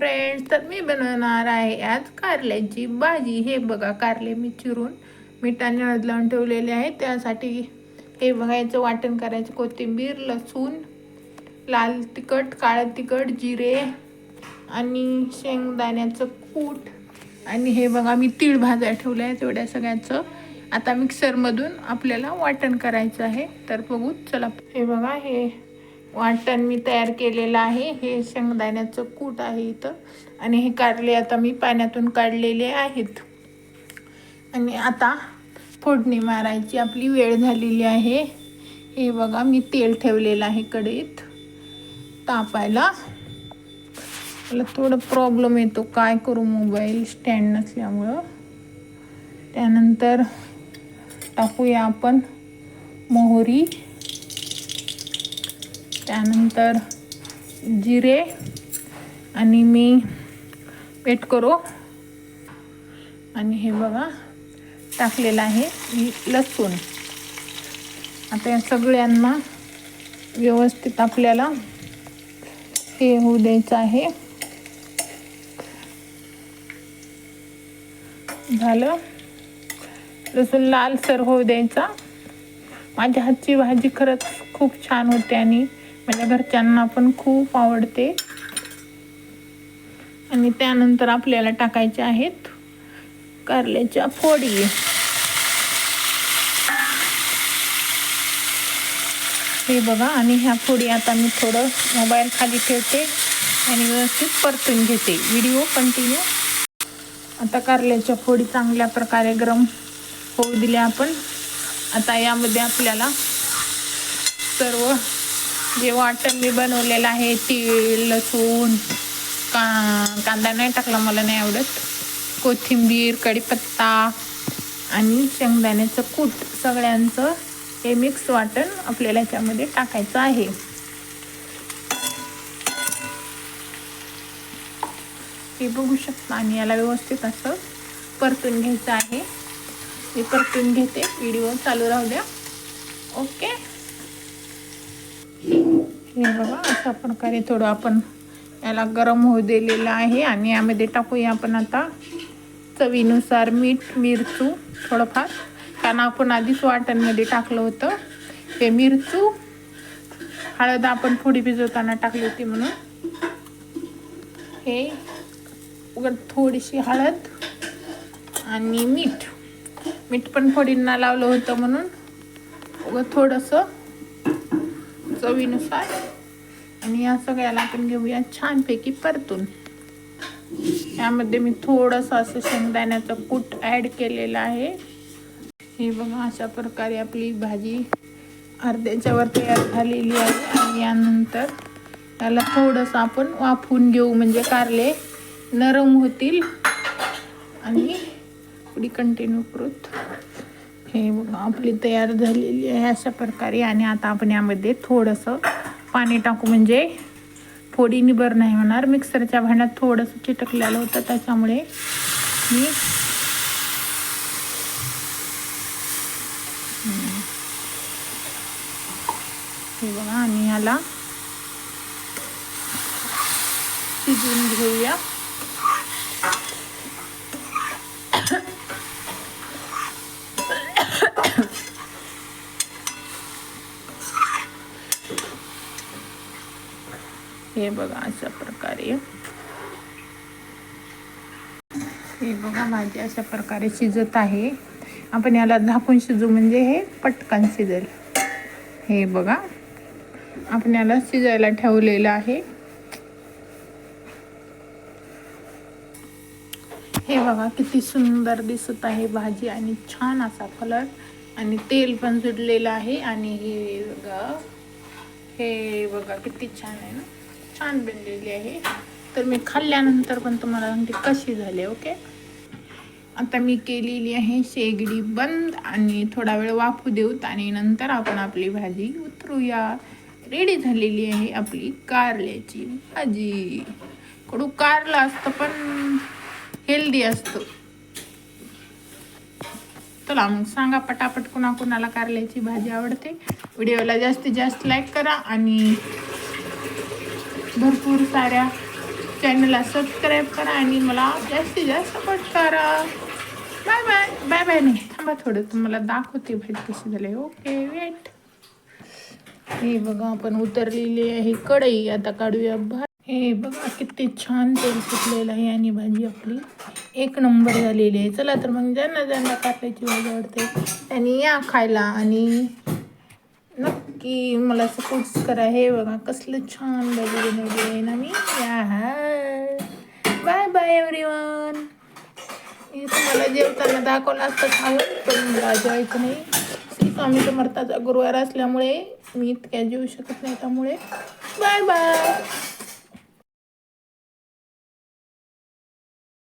Friends तर मी बनवणार आहे आज कारल्याची भाजी. हे बघा कारले मी चिरून मिठाने हळद लावून ठेवलेले आहे. त्यासाठी हे बघा याचं वाटण करायचं कोथिंबीर लसूण लाल तिखट काळं तिखट जिरे आणि शेंगदाण्याचं कूट. आणि हे बघा मी तीळ भाज्या ठेवल्या आहेत एवढ्या सगळ्याचं. आता मिक्सरमधून आपल्याला वाटण करायचं आहे. तर बघू चला. हे बघा हे वाटण मी तयार केलेलं आहे. हे शेंगदाण्याचं कूट आहे इथं. आणि हे काढले आता मी पाण्यातून काढलेले आहेत. आणि आता फोडणी मारायची. आपली वेळ झालेली आहे. हे बघा मी तेल ठेवलेलं आहे कढईत. तापायला. मला थोडं प्रॉब्लेम येतो. काय करू मोबाईल स्टँड नसल्यामुळं. त्यानंतर टाकूया आपण मोहरी. त्यानंतर जिरे आणि मी पेट करू. आणि हे बघा टाकलेलं आहे लसूण. आता या सगळ्यांना व्यवस्थित आपल्याला हे होऊ द्यायचं आहे. झालं. लसूण लालसर होऊ द्यायचा. माझ्या हातची भाजी खरंच खूप छान होते आणि माझ्या घरच्यांना पण खूप आवडते. आणि त्यानंतर आपल्याला टाकायचे आहेत कारल्याच्या फोडी. हे बघा आणि ह्या फोडी आता मी थोडं मोबाईल खाली ठेवते आणि व्यवस्थित परतून घेते. Video continue. आता कारल्याच्या फोडी चांगल्या प्रकारे गरम होऊ दिल्या आपण. आता यामध्ये आपल्याला सर्व जे वाटण मी बनवलेलं आहे तीळ लसूण का कांदा नाही टाकला मला नाही आवडत. कोथिंबीर कढीपत्ता आणि शेंगदाण्याचं कूट सगळ्यांचं हे मिक्स वाटण आपल्याला याच्यामध्ये टाकायचं आहे. हे बघू शकता आणि याला व्यवस्थित असं परतून घ्यायचं आहे. मी परतून घेते. व्हिडिओ चालू राहू द्या. ओके. हे बघा अशा प्रकारे थोडं आपण याला गरम होऊ दिलेलं आहे आणि यामध्ये टाकूया आपण आता चवीनुसार मीठ मिरचू थोडंफार. कारण आपण आधीच वाटणमध्ये टाकलं होतं. हे मिरचू हळद आपण थोडी भिजवताना टाकली होती म्हणून. हे थोडीशी हळद आणि मीठ. मीठ पण फोडींना लावलं होतं म्हणून. उगं थोडंसं चवीनुसार आणि या सगळ्याला आपण घेऊया छानपैकी परतून. यामध्ये मी थोडंसं असं शेंगदाण्याचं कूट ॲड केलेलं आहे. हे बघा अशा प्रकारे आपली भाजी अर्ध्याच्यावर तयार झालेली आहे. आणि यानंतर त्याला थोडंसं आपण वाफवून घेऊ म्हणजे कारले नरम होतील. आणि पुढे कंटिन्यू करूत. हे बघा आपली तयार झालेली आहे अशा प्रकारे. आणि आता आपण यामध्ये थोडंसं पाणी टाकू. म्हणजे फोडी निबर नाही होणार. मिक्सरच्या भांड्यात थोडंसं चिटकलेलं होतं. त्याच्यामुळे मी हे बघा आणि ह्याला शिजवून घेऊया. हे बघा अशा प्रकारे. हे बघा भाजी अशा प्रकारे शिजत आहे. आपण याला झाकून शिजू म्हणजे हे पटकन शिजेल. हे बघा आपण याला शिजायला ठेवलेलं आहे. हे बघा किती सुंदर दिसत आहे भाजी आणि छान असा कलर आणि तेल पण जुडलेलं आहे. आणि हे बघा हे बघा किती छान आहे ना. छान बनलेली आहे. तर मी खाल्ल्यानंतर पण तुम्हाला सांगते कशी झाली ओके? आता मी केलेली आहे शेगडी बंद आणि थोडा वेळ वाफू देऊत आणि नंतर आपण आपली भाजी उतरूया. रेडी झालेली आहे आपली कारल्याची भाजी. कडू कारलं असतं पण हेल्दी असतं. चला मग सांगा पटापट कुणाकुणाला कारल्याची भाजी आवडते. व्हिडिओला जास्तीत जास्त लाईक करा आणि भरपूर साऱ्या चॅनलला सबस्क्राईब करा आणि मला जास्तीत जास्त सपोर्ट करा. बाय बाय बाय बाय नाही. थांबा थोडं. तुम्हाला दाखवते भाजी कशी झाली. ओके वेट हे बघा आपण उतरलेली आहे कढई. आता काढूया भात. हे बघा किती छान तेल सुटलेलं आहे आणि भाजी आपली एक नंबर झालेली आहे. चला तर मग ज्यांना ज्यांना कापायची भाजी आवडते त्यांनी या खायला आणि की मला सपोर्ट करा हे बघा कसलं छान बघू बनवली आहे ना मी या बाय बाय एव्हरीवन तुम्हाला जेवताना दाखवलं असतं खाऊन पण मला जेवायचं नाही. श्री स्वामी समर्थाचा गुरुवार असल्यामुळे मी इतक्या जेवू शकत नाही त्यामुळे. Bye bye